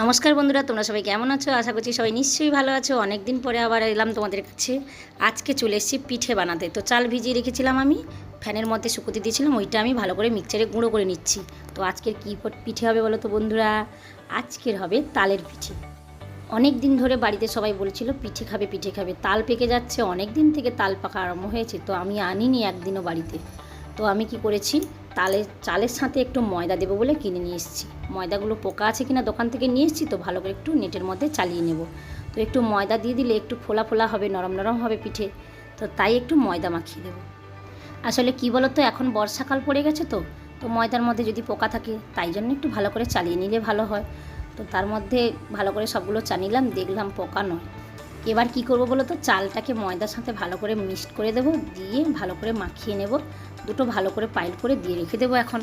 নমস্কার বন্ধুরা, তোমরা সবাই কেমন আছো? আশা করছি সবাই নিশ্চয়ই ভালো আছো। অনেক দিন পরে আবার এলাম তোমাদের কাছে। আজকে চলে এসেছি পিঠে বানাতে। তো চাল ভিজিয়ে রেখেছিলাম আমি, ফ্যানের মধ্যে শুকোতে দিয়েছিলাম, ওইটা আমি ভালো করে মিক্সচারে গুঁড়ো করে নিচ্ছি। তো আজকের কী পিঠে হবে বলো তো বন্ধুরা? আজকের হবে তালের পিঠে। অনেক দিন ধরে বাড়িতে সবাই বলছিল, পিঠে খাবে পিঠে খাবে। তাল পেকে যাচ্ছে অনেক দিন থেকে তাল পাকা আরম্ভ হয়েছে, তো আমি আনিনি একদিনও বাড়িতে। তো আমি কি করেছি তালের চালের সাথে একটু ময়দা দেবো বলে কিনে নিয়ে এসেছি। ময়দাগুলো পোকা আছে কিনা দোকান থেকে নিয়ে এসেছি, তো ভালো করে একটু নেটের মধ্যে চালিয়ে নেব। তো একটু ময়দা দিয়ে দিলে একটু ফোলা ফোলা হবে, নরম নরম হবে পিঠে, তো তাই একটু ময়দা মাখিয়ে দেবো। আসলে কি বলো তো এখন বর্ষাকাল পড়ে গেছে তো তো ময়দার মধ্যে যদি পোকা থাকে, তাই জন্য একটু ভালো করে চালিয়ে নিলে ভালো হয়। তো তার মধ্যে ভালো করে সবগুলো চানিলাম, দেখলাম পোকা নয়। এবার কি করব বলো তো? চালটাকে ময়দার সাথে ভালো করে মিক্সড করে দেব, দিয়ে ভালো করে মাখিয়ে নেব। দুটো ভালো করে পাইল করে দিয়ে রেখে দেবো এখন।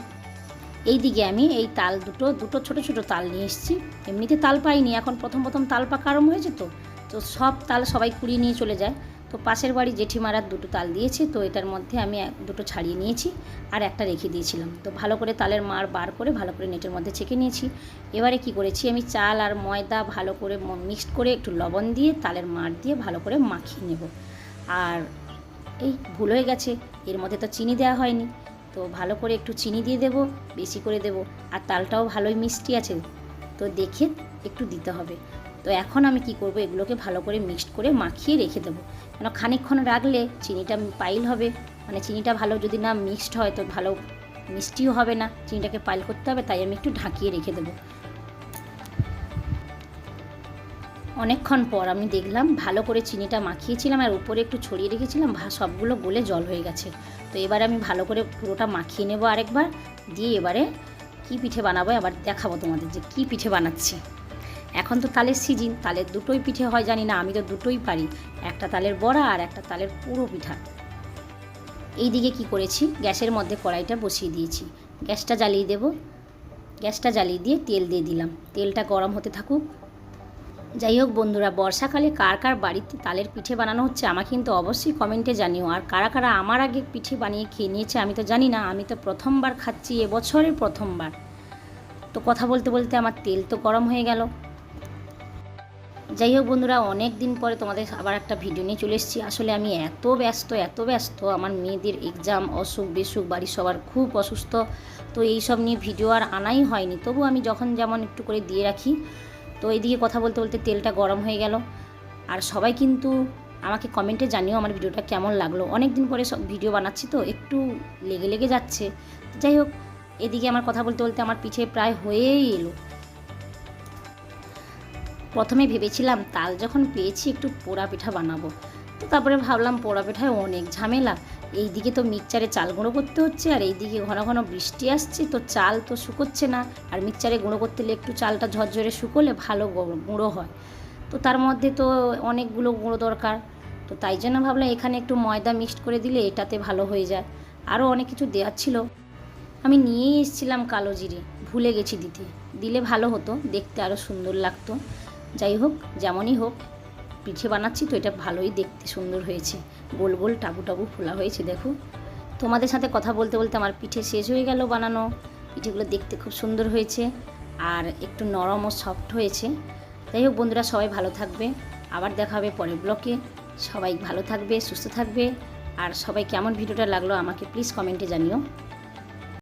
এই দিকে আমি এই তাল দুটো দুটো ছোট ছোট তাল নিয়ে এসেছি। এমনিতে তাল পাইনি, এখন প্রথম প্রথম তাল পাকা আরম্ভ হয়েছে তো? তো সব তাল সবাই কুড়িয়ে নিয়ে চলে যায়। তো পাশের বাড়ি জেঠিমারার দুটো তাল দিয়েছে, তো এটার মধ্যে আমি দুটো ছাড়িয়ে নিয়েছি আর একটা রেখে দিয়েছিলাম। তো ভালো করে তালের মার বার করে ভালো করে নেটের মধ্যে ছেঁকে নিয়েছি। এবারে কি করেছি, আমি চাল আর ময়দা ভালো করে মিক্সড করে একটু লবণ দিয়ে তালের মার দিয়ে ভালো করে মাখিয়ে নেব। আর এই ভুল হয়ে গেছে, এর মধ্যে তো চিনি দেওয়া হয়নি। তো ভালো করে একটু চিনি দিয়ে দেব, বেশি করে দেব। আর তালটাও ভালোই মিষ্টি আছে, তো দেখে একটু দিতে হবে। তো এখন আমি কি করব? এগুলোকে ভালো করে মিক্সড করে মাখিয়ে রেখে দেবো। কেন খানিকক্ষণ রাখলে চিনিটা পাইল হবে। মানে চিনিটা ভালো যদি না মিক্সড হয় তো ভালো মিষ্টিও হবে না। চিনিটাকে পাইল করতে হবে, তাই আমি একটু ঢাকিয়ে রেখে দেবো। অনেকক্ষণ পর আমি দেখলাম ভালো করে চিনিটা মাখিয়েছিলাম আর উপরে একটু ছড়িয়ে রেখেছিলাম সবগুলো গলে জল হয়ে গেছে। তো এবারে আমি ভালো করে পুরোটা মাখিয়ে নেব আরেকবার। দিয়ে এবারে কি পিঠে বানাবো? আবার দেখাবো তোমাদের যে কি পিঠে বানাচ্ছি। এখন তো তালের সিজিন, তালের দুটোই পিঠে হয়, জানি না, আমি তো দুটোই পারি। একটা তালের বড়া আর একটা তালের পুরো পিঠা। এই দিকে কি করেছি? গ্যাসের মধ্যে কড়াইটা বসিয়ে দিয়েছি। গ্যাসটা জ্বালিয়ে দেব। গ্যাসটা জ্বালিয়ে দিয়ে তেল দিয়ে দিলাম। তেলটা গরম হতে থাকুক। যাই হোক বন্ধুরা, বর্ষাকালে কার কার বাড়িতে তালের পিঠে বানানো হচ্ছে আমাকে কিন্তু অবশ্যই কমেন্টে জানিও। আর কারা কারা আমার আগে পিঠে বানিয়ে খেয়ে নিয়েছে আমি তো জানি না, আমি তো প্রথমবার খাচ্ছি, এবছরের প্রথমবার। তো কথা বলতে বলতে আমার তেল তো গরম হয়ে গেল। যাই হোক বন্ধুরা, অনেক দিন পরে তোমাদের আবার একটা ভিডিও নিয়ে চলে এসেছি। আসলে আমি এত ব্যস্ত এত ব্যস্ত, আমার মেয়েদের এক্সাম অসুখ বিসুখ, বাড়ির সবার খুব অসুস্থ, তো এই সব নিয়ে ভিডিও আর আনাই হয়নি। তবু আমি যখন যেমন একটু করে দিয়ে রাখি, তো এইদিকে কথা বলতে বলতে তেলটা গরম হয়ে গেল। আর সবাই কিন্তু আমাকে কমেন্টে জানিও আমার ভিডিওটা কেমন লাগল। অনেক দিন পরে সব ভিডিও বানাচ্ছি তো, একটু লেগে লেগে যাচ্ছে। যাই হোক, এদিকে আমার কথা বলতে বলতে আমার পিঠে প্রায় হয়েই এলো। প্রথমে ভেবেছিলাম, তাল যখন পেয়েছি একটু পোড়া পিঠা বানাবো। তো তারপরে ভাবলাম পোড়া পিঠায় অনেক ঝামেলা। এই দিকে তো মিক্সচারে চাল গুঁড়ো করতে হচ্ছে, আর এই দিকে ঘন ঘন বৃষ্টি আসছে, তো চাল তো শুকোচ্ছে না। আর মিক্সচারে গুঁড়ো করতে হলে একটু চালটা ঝরঝরে শুকোলে ভালো গুঁড়ো হয়। তো তার মধ্যে তো অনেকগুলো গুঁড়ো দরকার। তো তাই জন্য ভাবলাম এখানে একটু ময়দা মিক্সড করে দিলে এটাতে ভালো হয়ে যায়। আরও অনেক কিছু দেওয়ার ছিল। আমি নিয়েই এসেছিলাম কালো জিরে। ভুলে গেছি দিতে। দিলে ভালো হতো, দেখতে আরও সুন্দর লাগতো। যাই হোক, যেমনই হোক, পিঠে বানাচ্ছি তো এটা ভালোই দেখতে সুন্দর হয়েছে। গোল গোল টাবু টাবু ফোলা হয়েছে, দেখো। তোমাদের সাথে কথা বলতে বলতে আমার পিঠে শেষ হয়ে গেল বানানো। পিঠেগুলো দেখতে খুব সুন্দর হয়েছে আর একটু নরম ও সফট হয়েছে। যাই হোক, বন্ধুরা, সবাই ভালো থাকবে। আবার দেখা হবে পরের ব্লকে সবাই ভালো থাকবে, সুস্থ থাকবে। আর সবাই কেমন ভিডিওটা লাগল আমাকে প্লিজ কমেন্টে জানিও।